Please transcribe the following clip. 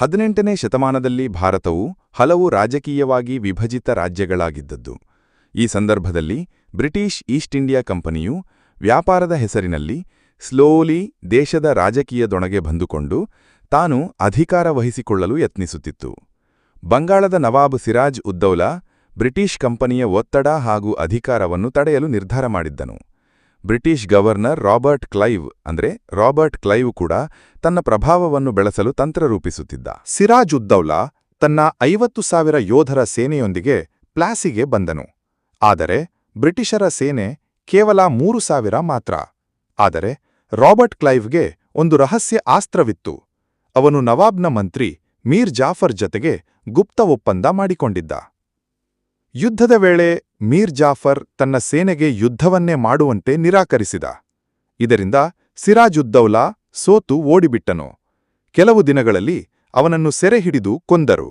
ಹದಿನೆಂಟನೇ ಶತಮಾನದಲ್ಲಿ ಭಾರತವು ಹಲವು ರಾಜಕೀಯವಾಗಿ ವಿಭಜಿತ ರಾಜ್ಯಗಳಾಗಿದ್ದದ್ದು. ಈ ಸಂದರ್ಭದಲ್ಲಿ ಬ್ರಿಟಿಷ್ ಈಸ್ಟ್ ಇಂಡಿಯಾ ಕಂಪನಿಯು ವ್ಯಾಪಾರದ ಹೆಸರಿನಲ್ಲಿ ಸ್ಲೋಲಿ ದೇಶದ ರಾಜಕೀಯದೊಳಗೆ ಬಂದುಕೊಂಡು ತಾನು ಅಧಿಕಾರ ವಹಿಸಿಕೊಳ್ಳಲು ಯತ್ನಿಸುತ್ತಿತ್ತು. ಬಂಗಾಳದ ನವಾಬ್ ಸಿರಾಜ್ ಉದ್ದೌಲಾ ಬ್ರಿಟಿಷ್ ಕಂಪನಿಯ ಒತ್ತಡ ಹಾಗೂ ಅಧಿಕಾರವನ್ನು ತಡೆಯಲು ನಿರ್ಧಾರ ಮಾಡಿದ್ದನು. ಬ್ರಿಟಿಷ್ ಗವರ್ನರ್ ರಾಬರ್ಟ್ ಕ್ಲೈವ್ ಅಂದ್ರೆ ರಾಬರ್ಟ್ ಕ್ಲೈವ್ ಕೂಡ ತನ್ನ ಪ್ರಭಾವವನ್ನು ಬೆಳೆಸಲು ತಂತ್ರ ರೂಪಿಸುತ್ತಿದ್ದ. ಸಿರಾಜ್ ಉದ್ದೌಲಾ ತನ್ನ ಐವತ್ತು ಸಾವಿರ ಯೋಧರ ಸೇನೆಯೊಂದಿಗೆ ಪ್ಲಾಸಿಗೆ ಬಂದನು. ಆದರೆ ಬ್ರಿಟಿಷರ ಸೇನೆ ಕೇವಲ ಮೂರು ಸಾವಿರ ಮಾತ್ರ. ಆದರೆ ರಾಬರ್ಟ್ ಕ್ಲೈವ್ಗೆ ಒಂದು ರಹಸ್ಯ ಆಸ್ತ್ರವಿತ್ತು. ಅವನು ನವಾಬ್ನ ಮಂತ್ರಿ ಮೀರ್ ಜಾಫರ್ ಜತೆಗೆ ಗುಪ್ತ ಒಪ್ಪಂದ ಮಾಡಿಕೊಂಡಿದ್ದ. ಯುದ್ಧದ ವೇಳೆ ಮೀರ್ ಜಾಫರ್ ತನ್ನ ಸೇನೆಗೆ ಯುದ್ಧವನ್ನೇ ಮಾಡುವಂತೆ ನಿರಾಕರಿಸಿದ. ಇದರಿಂದ ಸಿರಾಜುದ್ದೌಲಾ ಸೋತು ಓಡಿಬಿಟ್ಟನು. ಕೆಲವು ದಿನಗಳಲ್ಲಿ ಅವನನ್ನು ಸೆರೆಹಿಡಿದು ಕೊಂದರು.